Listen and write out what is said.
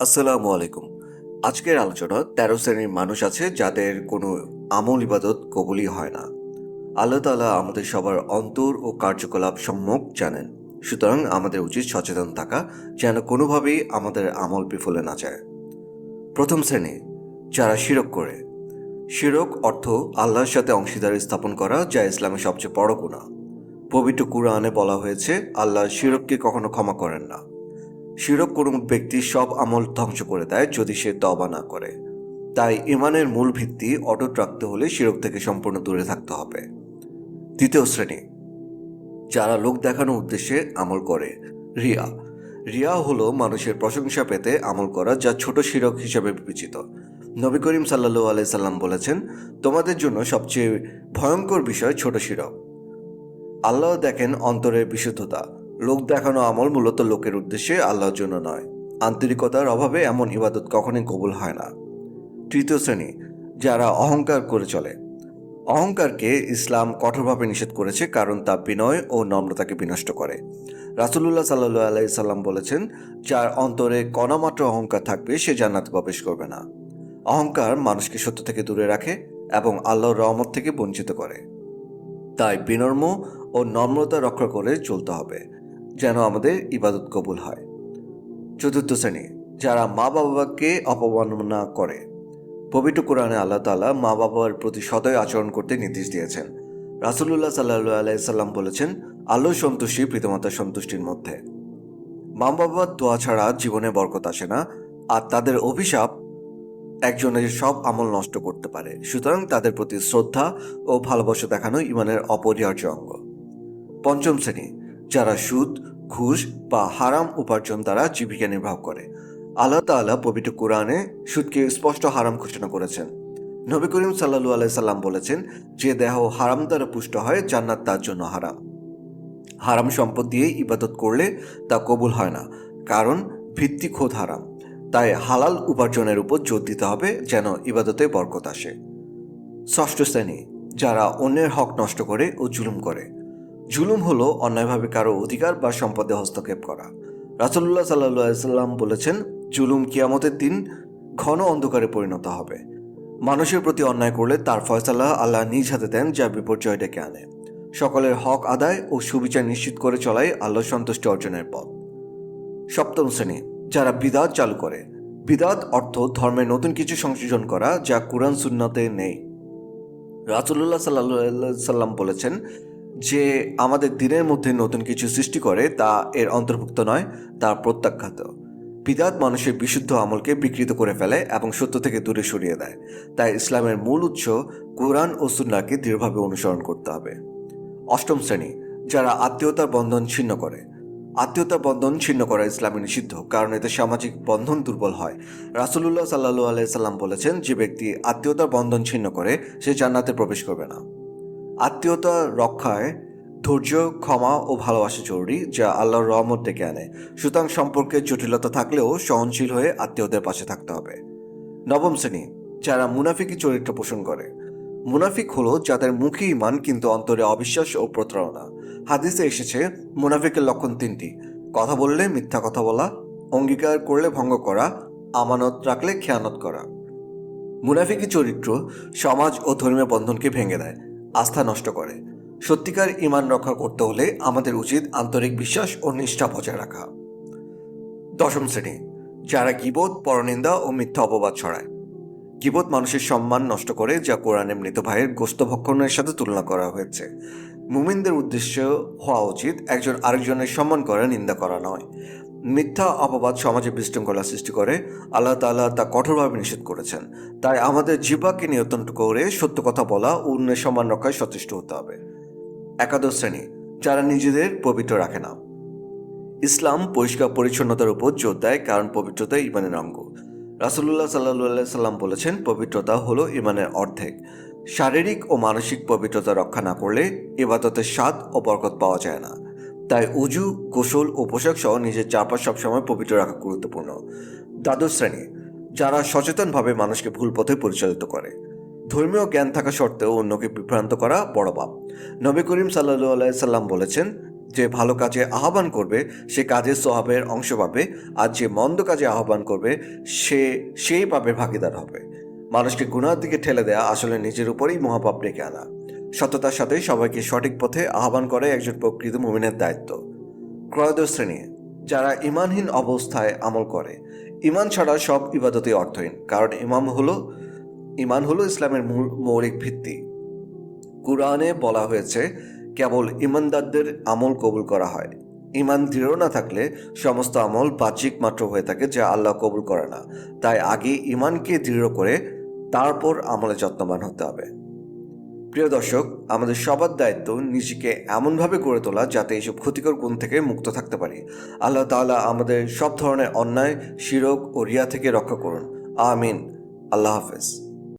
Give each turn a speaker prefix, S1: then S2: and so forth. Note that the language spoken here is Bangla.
S1: আসসালামু আলাইকুম। আজকের আলোচনা তেরো শ্রেণির মানুষ আছে যাদের কোনো আমল ইবাদত কবুলই হয় না। আল্লাহ তালা আমাদের সবার অন্তর ও কার্যকলাপ সম্যক জানেন। সুতরাং আমাদের উচিত সচেতন থাকা যেন কোনোভাবেই আমাদের আমল বিফলে না যায়। প্রথম শ্রেণি, যারা শিরক করে। শিরক অর্থ আল্লাহর সাথে অংশীদারি স্থাপন করা যা ইসলামের সবচেয়ে বড় গুণা পবিত্র কুরআনে বলা হয়েছে, আল্লাহ শিরককে কখনো ক্ষমা করেন না। শিরক কোনো ব্যক্তি সব আমল ধ্বংস করে দেয় যদি সে তবা না করে। তাই ইমানের মূল ভিত্তি অটুট রাখতে হলে শিরক থেকে সম্পূর্ণ দূরে থাকতে হবে। দ্বিতীয় শ্রেণি। যারা লোক দেখানোর উদ্দেশ্যে আমল করে, রিয়া। রিয়া হলো মানুষের প্রশংসা পেতে আমল করা যা ছোট শিরক হিসেবে বিবেচিত। নবী করিম সাল্লাল্লাহু আলাই সাল্লাম বলেছেন, তোমাদের জন্য সবচেয়ে ভয়ঙ্কর বিষয় ছোট শিরক। আল্লাহ দেখেন অন্তরের বিশুদ্ধতা। লোক দেখানো আমল মূলত লোকের উদ্দেশ্যে আল্লাহর জন্য নয়। আন্তরিকতার অভাবে এমন ইবাদত কখনোই কবুল হয় না। তৃতীয় শ্রেণি, যারা অহংকার করে চলে। অহংকারকে ইসলাম কঠোরভাবে নিষেধ করেছে কারণ তা বিনয় ও নম্রতাকে বিনষ্ট করে। রাসুলুল্লাহ সাল্লু আলাই সাল্লাম বলেছেন, যার অন্তরে কণামাত্র অহংকার থাকবে, সে জান্নাতে প্রবেশ করবে না। অহংকার মানুষকে সত্য থেকে দূরে রাখে এবং আল্লাহর রহমত থেকে বঞ্চিত করে। তাই বিনম্র ও নম্রতা রক্ষা করে চলতে হবে। যেন আমাদের ইবাদত কবুল হয়। চতুর্থ শ্রেণি, যারা মা বাবাকে অপমাননা করে। পবিত্র কোরআনে আল্লাহ তালা মা বাবার প্রতি সদয় আচরণ করতে নির্দেশ দিয়েছেন। রাসুল্লাহ সাল্লু আলাইসাল্লাম বলেছেন আল্লাহ সন্তুষ্টি পিতামাতার সন্তুষ্টির মধ্যে। মা বাবার দোয়া ছাড়া জীবনে বরকত আসে না, আর তাদের অভিশাপ একজনের সব আমল নষ্ট করতে পারে। সুতরাং তাদের প্রতি শ্রদ্ধা ও ভালোবাসা দেখানো ইমানের অপরিহার্য অঙ্গ। পঞ্চম শ্রেণি যারা সুদ, ঘুষ বা হারাম উপার্জন দ্বারা জীবিকা নির্বাহ করে। আল্লাহ তাআলা পবিত্র কোরআনে সুদকে স্পষ্ট হারাম ঘোষণা করেছেন। নবী করিম সাল্লাল্লাহু আলাই সাল্লাম বলেছেন, যে দেহ হারাম দ্বারা পুষ্ট হয়, জান্নাত তার জন্য হারাম। হারাম সম্পদ দিয়ে ইবাদত করলে তা কবুল হয় না, কারণ ভিত্তি খোদ হারাম। তাই হালাল উপার্জনের উপর জোর দিতে হবে যেন ইবাদতে বরকত আসে। ষষ্ঠ শ্রেণি, যারা অন্যের হক নষ্ট করে ও জুলুম করে। জুলুম হলো অন্যায়ভাবে কারও অধিকার বা সম্পদে হস্তক্ষেপ করা। রাসুল্লাহ সাল্লাহ সাল্লাম বলেছেন, জুলুম কিয়ামতের দিন ঘন অন্ধকারে পরিণত হবে। মানুষের প্রতি অন্যায় করলে তার ফয়সালা আল্লাহ নিজ হাতে দেন যা বিপর্যয় ডেকে আনে। সকলের হক আদায় ও সুবিচার নিশ্চিত করে চলাই আল্লাহ সন্তুষ্টি অর্জনের পথ। সপ্তম শ্রেণি, যারা বিদাত চালু করে। বিদাত অর্থ ধর্মের নতুন কিছু সংযোজন করা যা কোরআন সুন্নাতে নেই। রাসুল্লাহ সাল্লাহ সাল্লাম বলেছেন যে আমাদের দিনের মধ্যে নতুন কিছু সৃষ্টি করে, তা এর অন্তর্ভুক্ত নয়, তা প্রত্যাখ্যাত। বিদাত মানুষের বিশুদ্ধ আমলকে বিকৃত করে ফেলে এবং সত্য থেকে দূরে সরিয়ে দেয়। তাই ইসলামের মূল উৎস কোরআন ও সুন্নাকে দৃঢ়ভাবে অনুসরণ করতে হবে। অষ্টম শ্রেণি, যারা আত্মীয়তার বন্ধন ছিন্ন করে। আত্মীয়তার বন্ধন ছিন্ন করা ইসলামে নিষিদ্ধ, কারণ এতে সামাজিক বন্ধন দুর্বল হয়। রাসুলুল্লাহ সাল্লাহু আলাইসাল্লাম বলেছেন, যে ব্যক্তি আত্মীয়তার বন্ধন ছিন্ন করে, সে জান্নাতে প্রবেশ করবে না। আত্মীয়তা রক্ষায় ধৈর্য, ক্ষমা ও ভালোবাসা জরুরি, যা আল্লাহর রহমত ডেকে আনে। সুতরাং সম্পর্কে জটিলতা থাকলেও সহনশীল হয়ে আত্মীয়দের পাশে থাকতে হবে। নবম শ্রেণি, যারা মুনাফিকি চরিত্র পোষণ করে। মুনাফিক হলো যাদের মুখে ইমান কিন্তু অন্তরে অবিশ্বাস ও প্রতারণা। হাদিসে এসেছে, মুনাফিকের লক্ষণ তিনটি। কথা বললে মিথ্যা কথা বলা, অঙ্গীকার করলে ভঙ্গ করা, আমানত রাখলে খেয়ানত করা। মুনাফিকি চরিত্র সমাজ ও ধর্মীয় বন্ধনকে ভেঙে দেয়। আস্থা নষ্ট করে। সত্যিকার ইমান রক্ষা করতে হলে আমাদের উচিত আন্তরিক বিশ্বাস ও নিষ্ঠা বজায় রাখা। দশম শ্রেণি, যারা গিবোধ পরনিন্দা ও মিথ্যা অপবাদ ছড়ায়। গিবোধ মানুষের সম্মান নষ্ট করে, যা কোরআনে মৃত ভাইয়ের গোস্ত ভক্ষণের সাথে তুলনা করা হয়েছে। মুমিনদের উদ্দেশ্য হওয়া উচিত একজন আরেকজনের সম্মান করা, নিন্দা করা নয়। মিথ্যা অপবাদ সমাজে বিশৃঙ্খলা সৃষ্টি করে। আল্লাহ তাআলা তা কঠোরভাবে নিষেধ করেছেন। তাই আমাদের জীবাকে নিয়ন্ত্রণ করে সত্য কথা বলা ও অন্যের সম্মান রক্ষায় সচেষ্ট হতে হবে। একাদশ শ্রেণি, যারা নিজেদের পবিত্র রাখে না। ইসলাম পরিষ্কার পরিচ্ছন্নতার উপর জোর দেয় কারণ পবিত্রতা ইমানের অঙ্গ। রাসুল্লাহ সাল্লাহ সাল্লাম বলেছেন, পবিত্রতা হলো ইমানের অর্ধেক। শারীরিক ও মানসিক পবিত্রতা রক্ষা না করলে ইবাদতের স্বাদ ও বরকত পাওয়া যায় না। তাই উজু, গোসল ও পোশাক সহ নিজের চারপাশ সবসময় পবিত্র রাখা গুরুত্বপূর্ণ। দ্বাদশ শ্রেণি, যারা সচেতনভাবে মানুষকে ভুল পথে পরিচালিত করে। ধর্মীয় জ্ঞান থাকা সত্ত্বেও অন্যকে বিভ্রান্ত করা বড় পাপ। নবী করিম সাল্লু আলাইসাল্লাম বলেছেন যে, ভালো কাজে আহ্বান করবে, সে কাজের স্বভাবের অংশ পাবে, আর যে মন্দ কাজে আহ্বান করবে, সে সেই পাপের ভাগিদার হবে। মানুষকে গুণার দিকে ঠেলে দেয়া আসলে নিজের উপরেই মহাপাপ ডেকে আনা। সততার সাথে সবাইকে সঠিক পথে আহ্বান করে একজন প্রকৃত মুমিনের দায়িত্ব। ক্রয়োদশ শ্রেণি, যারা ইমানহীন অবস্থায় আমল করে। ইমান ছাড়া সব ইবাদতই অর্থহীন, কারণ ইমাম হলো ইমান হলো ইসলামের মূল, মৌলিক ভিত্তি। কুরআনে বলা হয়েছে, কেবল ইমানদারদের আমল কবুল করা হয়। ইমান দৃঢ় না থাকলে সমস্ত আমল বাহ্যিক মাত্র হয়ে থাকে, যা আল্লাহ কবুল করে না। তাই আগে ইমানকে দৃঢ় করে, তারপর আমলে যত্নবান হতে হবে। প্রিয় দর্শক, আমাদের সবার দায়িত্ব নিজেকে এমনভাবে গড়ে তোলা যাতে এইসব ক্ষতিকর গুণ থেকে মুক্ত থাকতে পারি। আল্লাহ তালা আমাদের সব ধরনের অন্যায়, শিরক ও রিয়া থেকে রক্ষা করুন। আমিন। আল্লাহ হাফেজ।